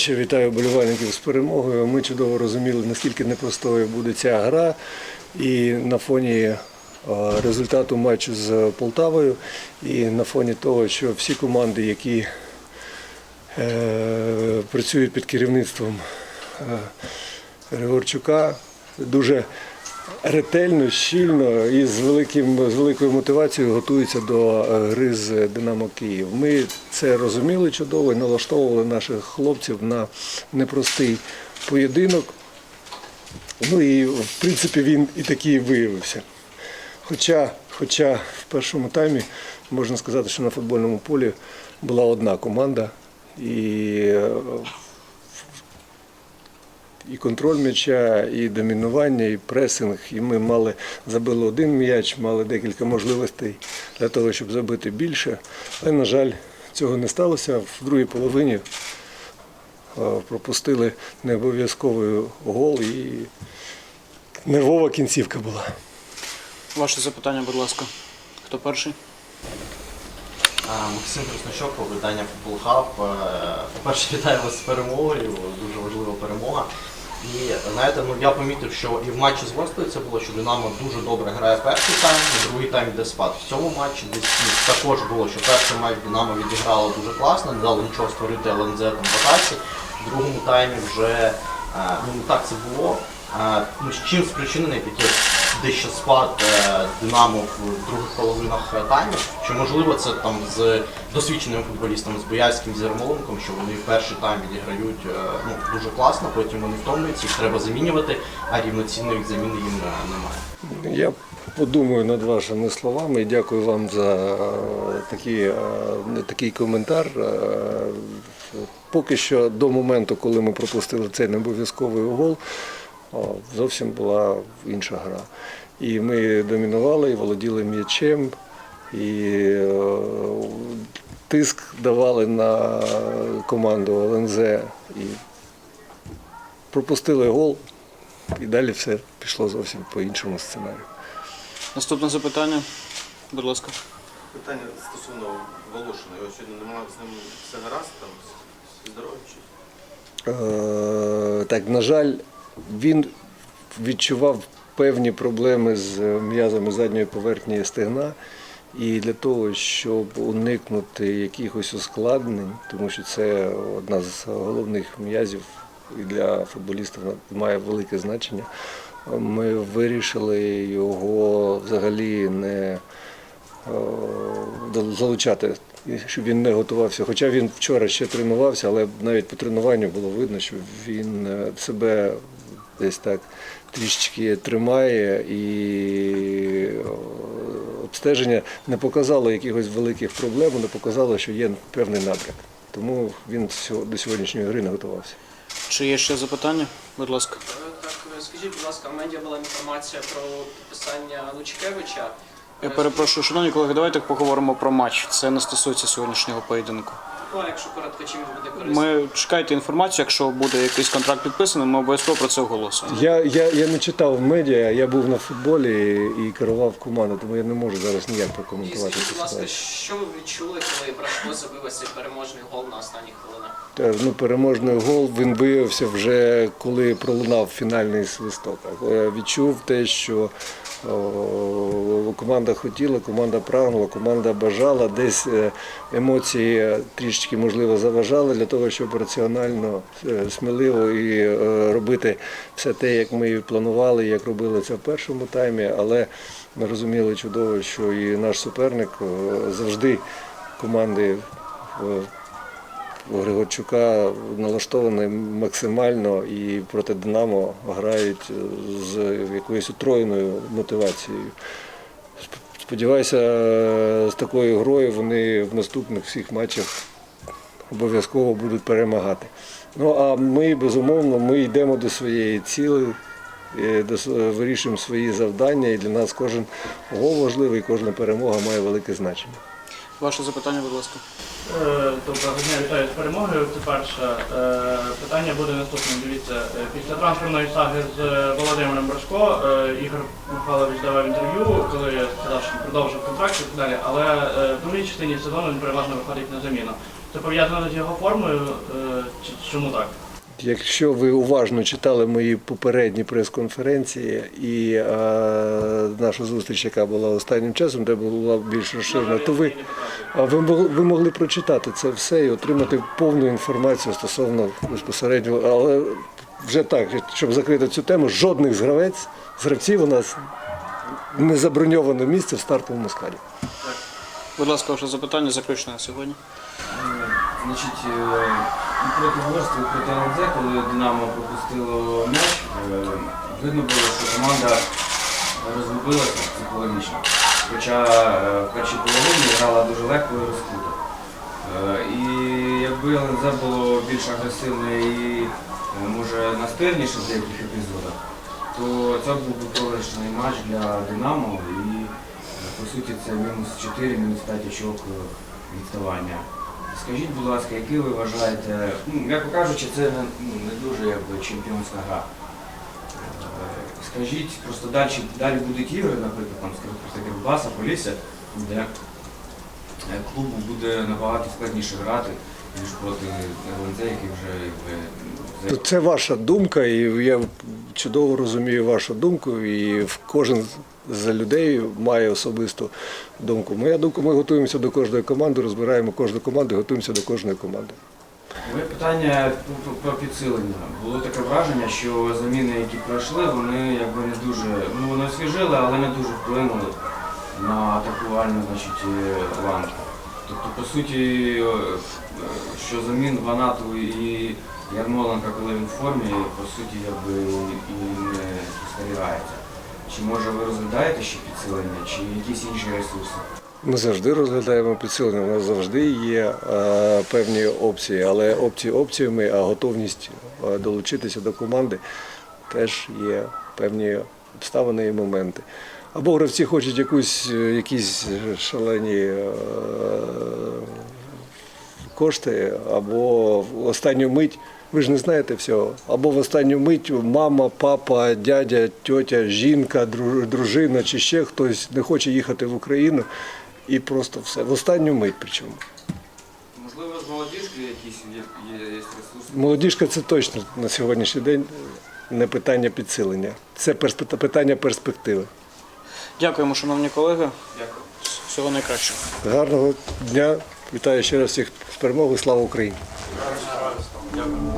вечір. Вітаю болівальників з перемогою. Ми чудово розуміли, наскільки непростою буде ця гра. І на фоні е, результату матчу з Полтавою, і на фоні того, що всі команди, які е, працюють під керівництвом е, Григорчука, дуже ретельно, щільно і з, великим, з великою мотивацією готуються до е, гри з Динамо Київ. Ми це розуміли чудово і налаштовували наших хлопців на непростий поєдинок. Ну і в принципі він і такий виявився. Хоча, хоча в першому таймі можна сказати, що на футбольному полі була одна команда, і, е, і контроль м'яча, і домінування, і пресинг. І ми мали забили один м'яч, мали декілька можливостей для того, щоб забити більше. Але, на жаль, цього не сталося. В другій половині е, пропустили необов'язковий гол і нервова кінцівка була. Ваше запитання, будь ласка. Хто перший? Максим Краснощок, видання Hub. Е, По-перше, вітаю вас з перемогою, дуже важлива перемога. І знаєте, ну я помітив, що і в матчі з Ворсклою це було, що Динамо дуже добре грає перший тайм, і другий тайм йде спад. В цьому матчі десь ну, також було, що перший матч Динамо відіграло дуже класно, не дало нічого створити ЛНЗ там в атаці. В другому таймі вже е, ну так це було. Е, Ну, з чим спричинений такий дещо спад е, Динамо в других половинах таймів? Чи можливо це там з досвідченими футболістами, з Боярським, з Ярмоленком, що вони перший тайм відіграють е, ну, дуже класно, потім вони втомлюються, їх треба замінювати, а рівноцінної заміни їм е, немає. Я подумаю над вашими словами дякую вам за е, такий, коментар. Поки що до моменту, коли ми пропустили цей необов'язковий гол, зовсім була інша гра. І ми домінували, і володіли м'ячем, і е, тиск давали на команду ЛНЗ. І пропустили гол, і далі все пішло зовсім по іншому сценарію. Наступне запитання, будь ласка. Питання стосовно Волошина. Його сьогодні немає з ним все гаразд, там всі здорові чи? Е, так, на жаль, він відчував певні проблеми з м'язами задньої поверхні стегна. І для того, щоб уникнути якихось ускладнень, тому що це одна з головних м'язів і для футболіста має велике значення, ми вирішили його взагалі не е, залучати, щоб він не готувався. Хоча він вчора ще тренувався, але навіть по тренуванню було видно, що він е, себе десь так трішечки тримає і обстеження не показало якихось великих проблем, не показало, що є певний напрямок. Тому він до сьогоднішньої гри не готувався. Чи є ще запитання? Будь ласка. Е, Так, е, скажіть, будь ласка, в медіа була інформація про підписання Лучкевича. Я перепрошую, шановні колеги, давайте поговоримо про матч. Це не стосується сьогоднішнього поєдинку. Ну, а якщо коротко, чим буде корисно? Ми чекайте інформацію, якщо буде якийсь контракт підписаний, ми обов'язково про це оголосимо. Я, я, я не читав в медіа, я був на футболі і керував командою, тому я не можу зараз ніяк І прокоментувати скажіть, цю будь ласка, ситуацію. що ви відчули, коли Брашко забив цей переможний гол на останніх хвилинах? Та, Ну, переможний гол він виявився вже коли пролунав фінальний свисток. Е, Відчув те, що о, команда хотіла, команда прагнула, команда бажала. Десь е, емоції трішечки можливо заважали для того, щоб раціонально, е, сміливо і е, робити все те, як ми і планували, як робили це в першому таймі. Але ми розуміли чудово, що і наш суперник завжди команди. Григорчука налаштований максимально і проти Динамо грають з якоюсь утроєною мотивацією. Сп- Сподіваюся, з такою грою вони в наступних всіх матчах обов'язково будуть перемагати. Ну а ми, безумовно, ми йдемо до своєї цілі, е, вирішуємо свої завдання, і для нас кожен гол важливий, кожна перемога має велике значення. Ваше запитання, будь ласка. Е, Доброго дня, вітаю з перемогою. Це перше Е, питання буде наступним. Дивіться, е, після трансферної саги з Володимиром Брашко Ігор Михайлович давав інтерв'ю, коли я сказав, що продовжив контракт і так далі. Але в другій частині сезону він переважно виходить на заміну. Це пов'язано з його формою, чому так? Якщо ви уважно читали мої попередні прес-конференції і е, нашу зустріч, яка була останнім часом, де була більш розширена, то ви, ви, могли, ви могли прочитати це все і отримати повну інформацію стосовно безпосередньо, але вже так, щоб закрити цю тему, жодних з гравець, гравців у нас не заброньовано місце в стартовому складі. Будь ласка, ваше запитання заключне сьогодні. Значить, е, проти Ворскли, проти ЛНЗ, коли Динамо пропустило м'яч, е, видно було, що команда розгубилася психологічно. Хоча е, в першій половині грала дуже легко і розкуто. І якби ЛНЗ було більш агресивне і може настирніше в деяких епізодах, то це був би програшний матч для Динамо і по суті це мінус 4, мінус 5 очок відставання. Скажіть, будь ласка, які ви вважаєте, ну, м'яко кажучи, це не, ну, не дуже якби, чемпіонська гра. Е, Скажіть, просто далі, далі будуть ігри, наприклад, там, скажімо, Кривбаса, Полісся, де е, клубу буде набагато складніше грати, ніж проти ЛНЗ, які вже якби, То Це ваша думка, і я чудово розумію вашу думку, і кожен з людей має особисту думку. Моя думка, ми готуємося до кожної команди, розбираємо кожну команду, готуємося до кожної команди. Ви питання про, про підсилення. Було таке враження, що заміни, які пройшли, вони якби не дуже, ну вони освіжили, але не дуже вплинули на атакувальну значить, е, ланку. Тобто, по суті, е, що замін Ванату і Ярмоленка, коли він в формі, по суті, якби і не спостерігається. Чи може ви розглядаєте ще підсилення, чи якісь інші ресурси? Ми завжди розглядаємо підсилення. У нас завжди є е, певні опції, але опції опціями, а готовність е, долучитися до команди теж є певні обставини і моменти. Або гравці хочуть якусь, е, якісь шалені е, кошти, або в останню мить. Ви ж не знаєте всього. Або в останню мить мама, папа, дядя, тьотя, жінка, дружина чи ще хтось не хоче їхати в Україну і просто все. В останню мить причому. Можливо, з молодіжки якісь є, є, є ресурси? Молодіжка це точно на сьогоднішній день не питання підсилення. Це питання перспективи. Дякуємо, шановні колеги. Дякую. Всього найкращого. Гарного дня. Вітаю ще раз всіх з перемогою. Слава Україні! Дякую.